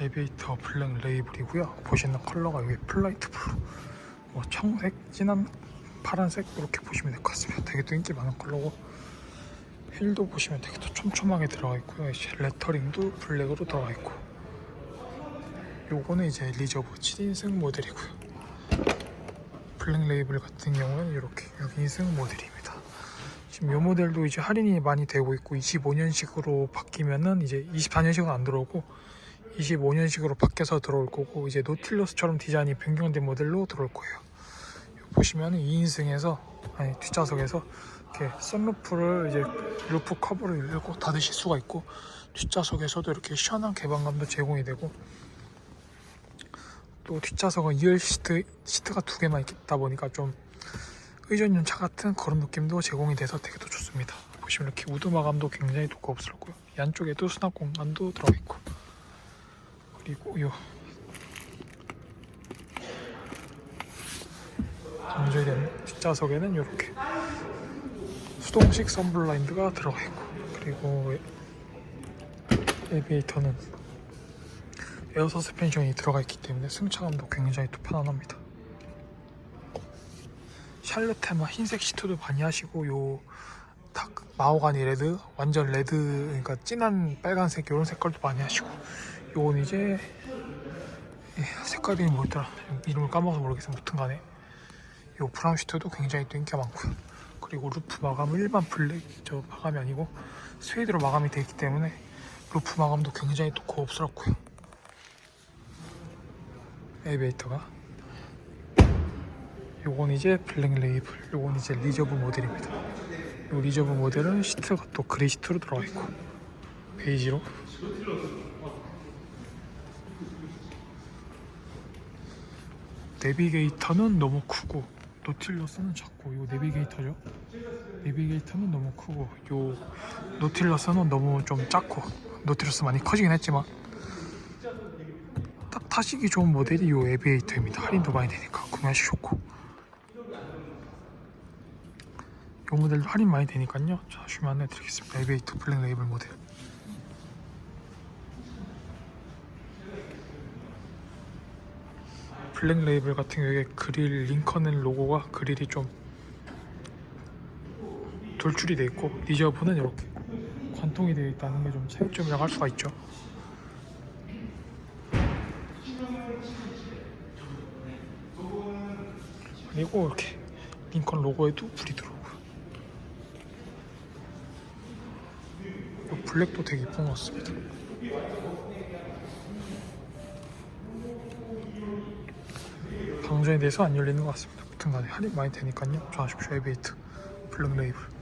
에비에이터 블랙 레이블이고요. 보시는 컬러가 여기 플라이트 블루, 뭐 청색, 진한 파란색 이렇게 보시면 될 것 같습니다. 되게 또 인기 많은 컬러고 휠도 보시면 되게 또 촘촘하게 들어가 있고요. 이제 레터링도 블랙으로 들어가 있고 요거는 이제 리저브 7인승 모델이고요. 블랙 레이블 같은 경우는 이렇게 6인승 모델입니다. 지금 이 모델도 이제 할인이 많이 되고 있고 25년식으로 바뀌면은 이제 24년식은 안 들어오고 25년식으로 바뀌어서 들어올 거고 이제 노틸러스처럼 디자인이 변경된 모델로 들어올 거예요. 여기 보시면은 2인승에서 아니 뒷좌석에서 이렇게 썬루프를 이제 루프 커버를 열고 닫으실 수가 있고 뒷좌석에서도 이렇게 시원한 개방감도 제공이 되고 또 뒷좌석은 2열 시트 시트가 두 개만 있다 보니까 좀 의전용 차 같은 그런 느낌도 제공이 돼서 되게 또 좋습니다. 보시면 이렇게 우드 마감도 굉장히. 이 안쪽에도 수납 공간도 들어가 있고 그리고 요 정제된 뒷좌석에는 이렇게 수동식 선블라인드가 들어가 있고 그리고 에비에이터는 에어 서스펜션이 들어가 있기 때문에 승차감도 굉장히 또 편안합니다. 샬롯 테마 흰색 시트도 많이 하시고 요딱 마호가니 레드 완전 레드 그러니까 진한 빨간색 이런 색깔도 많이 하시고 요건 이제 예, 색깔이 뭐였더라 이름을 까먹어서 모르겠어 무튼 간에. 요 브라운 시트도 굉장히 또 인기가 많고요 그리고 루프 마감은 일반 블랙 저 마감이 아니고 스웨이드로 마감이 되어 있기 때문에 루프 마감도 굉장히 또 고급스럽고요. 엘리베이터가. 요건 이제 블랙 레이블 요건 이제 리저브 모델입니다. 요 리저브 모델은 시트가 또 그레이 시트로 들어가 있고 베이지로 내비게이터는 너무 크고 노틸러스는 작고 요 내비게이터죠? 내비게이터는 너무 크고 요 노틸러스는 너무 좀 작고 노틸러스 많이 커지긴 했지만 딱 타시기 좋은 모델이 요 에비에이터입니다. 할인도 많이 되니까 구매하시 좋고. 요 모델도 할인 많이 되니까요. 자 주면 안내 드리겠습니다. 에비에이터 블랙 레이블 모델 블랙 레이블 같은 경우에 그릴 링컨은 로고가 그릴이 좀 돌출이 되어 있고 리저브는 이렇게 관통이 되어 있다는 게 좀 차이점이라고 할 수가 있죠. 그리고 이렇게 링컨 로고에도 불이 들어오고. 이 블랙도 되게 이쁜 것 같습니다 방전에 대해서 안 열리는 것 같습니다. 아무튼 간에 할인 많이 되니까요. 좋아하십시오. 에베이트 블랙 레이블